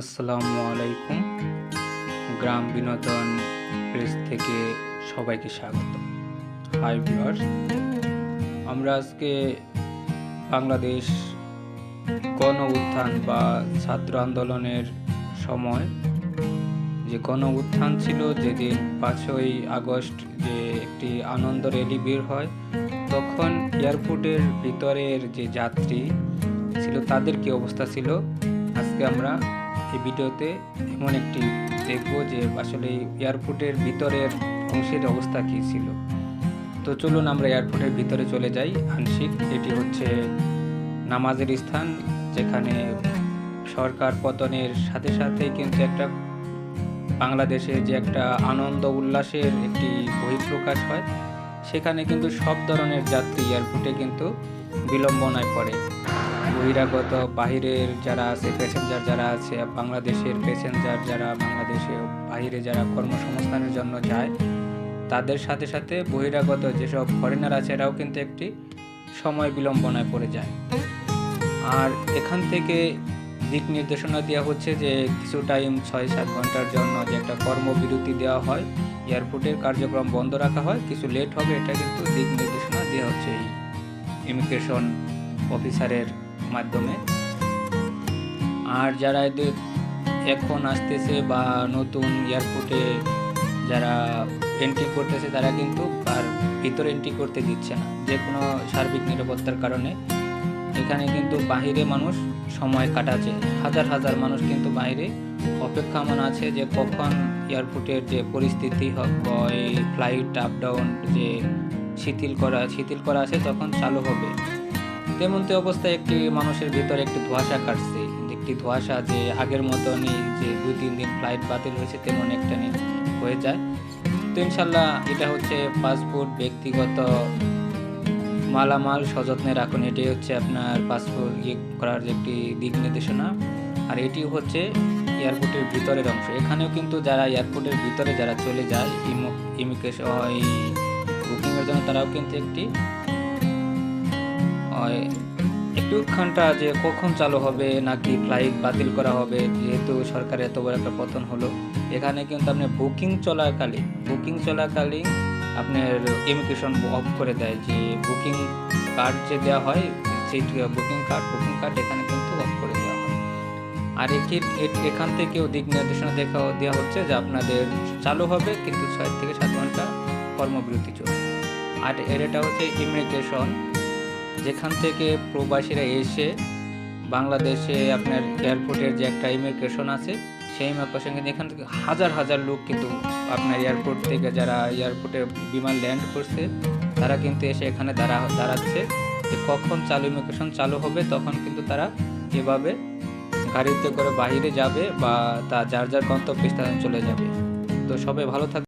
আসসালামু আলাইকুম। গ্রাম বিনোদন প্রেস থেকে সবাইকে স্বাগত। হাই ভিউয়ার্স আমরা আজকে বাংলাদেশ গণ উত্থান বা ছাত্র আন্দোলনের সময় যে গণ উত্থান ছিল যেদিন পাঁচই আগস্ট যে একটি আনন্দ র্যালি বের হয়, তখন এয়ারপোর্টের ভিতরের যে যাত্রী ছিল তাদের কি অবস্থা ছিল? আজকে আমরা এই ভিডিওতে এমন একটি দেখব যে আসলে এয়ারপোর্টের ভিতরের অংশের অবস্থা কী ছিল। তো চলুন আমরা এয়ারপোর্টের ভিতরে চলে যাই। আংশিক এটি হচ্ছে নামাজের স্থান, যেখানে সরকার পতনের সাথে সাথেই কিন্তু একটা বাংলাদেশে যে একটা আনন্দ উল্লাসের একটি বহিঃপ্রকাশ হয়। সেখানে কিন্তু সব ধরনের যাত্রী এয়ারপোর্টে কিন্তু বিলম্বনায় পড়ে। বহিরাগত বাহিরের যারা আছে প্যাসেঞ্জার যারা আছে, বাংলাদেশের প্যাসেঞ্জার যারা বাংলাদেশে বাহিরে যারা কর্মসংস্থানের জন্য যায়, তাদের সাথে সাথে বহিরাগত যেসব ফরেনার আছে, এরাও কিন্তু একটি সময় বিলম্বনায় পড়ে যায়। আর এখান থেকে দিক নির্দেশনা দেওয়া হচ্ছে যে, কিছু টাইম ছয় সাত ঘণ্টার জন্য যে একটা কর্মবিরতি দেওয়া হয়, এয়ারপোর্টের কার্যক্রম বন্ধ রাখা হয়, কিছু লেট হবে, এটা কিন্তু দিক নির্দেশনা দেওয়া হচ্ছে এই ইমিগ্রেশন অফিসারের মাধ্যমে। আর যারা এদের এখন আসতেছে বা নতুন এয়ারপোর্টে যারা এন্ট্রি করতেছে, তারা কিন্তু আর ভিতরে এন্ট্রি করতে দিচ্ছে না। যে কোনো সার্বিক নিরাপত্তার কারণে। এখানে কিন্তু বাহিরে মানুষ সময় কাটাচ্ছে। হাজার হাজার মানুষ কিন্তু বাইরে। অপেক্ষামান আছে যে কখন এয়ারপোর্টের যে পরিস্থিতি বা ফ্লাইট আপ ডাউন যে শিথিল করা শিথিল করা আছে তখন চালু হবে। তেমনটি অবস্থায় একটি মানুষের ভিতরে একটি ধোঁয়াশা কাটছে। একটি ধোঁয়াশা যে আগের মতনই যে দুই, তিন দিন ফ্লাইট বাতিল হয়েছে, তেমন একটা নিয়ে হয়ে যায়। তো ইনশাল্লাহ এটা হচ্ছে পাসপোর্ট ব্যক্তিগত মালামাল সযত্নে রাখুন। এটাই হচ্ছে আপনার পাসপোর্ট ইয়ে করার একটি দিক নির্দেশনা। আর এটি হচ্ছে এয়ারপোর্টের ভিতরের অংশ। এখানেও কিন্তু যারা এয়ারপোর্টের ভিতরে যারা চলে যায় ইমিগ্রেশন বুকিংয়ের জন্য তারাও কিন্তু একটি ওই একটু উৎকণ্ঠা যে কখন চালু হবে, নাকি ফ্লাইট বাতিল করা হবে, যেহেতু সরকারের এত বড় একটা পতন হলো। এখানে কিন্তু আপনি বুকিং চলাকালীন বুকিং চলাকালীন আপনার ইমিগ্রেশন অফ করে দেয় যে বুকিং কার্ড যে দেওয়া হয়, সেই বুকিং কার্ড বুকিং কার্ড এখানে কিন্তু অফ করে দেওয়া হয়। আর এখান থেকেও দিক নির্দেশনা দেখা দেওয়া হচ্ছে যে আপনাদের চালু হবে, কিন্তু ছয় থেকে সাত ঘণ্টা কর্মবিরতি চলবে আর এটা হচ্ছে ইমিগ্রেশন যেখান থেকে প্রবাসীরা এসে বাংলাদেশে আপনার এয়ারপোর্টের যে একটা ইমিগ্রেশন আছে, সেই ইমিগ্রেশন কিন্তু এখান থেকে হাজার হাজার লোক কিন্তু আপনার এয়ারপোর্ট থেকে যারা এয়ারপোর্টে বিমান ল্যান্ড করছে, তারা কিন্তু এসে এখানে দাঁড়া, দাঁড়াচ্ছে। যে কখন চালু, ইমিগ্রেশন চালু হবে, তখন কিন্তু তারা এভাবে গাড়িতে করে বাইরে যাবে বা তা যার যার গন্তব্যস্থানে চলে যাবে। তো সবাই ভালো থাকবে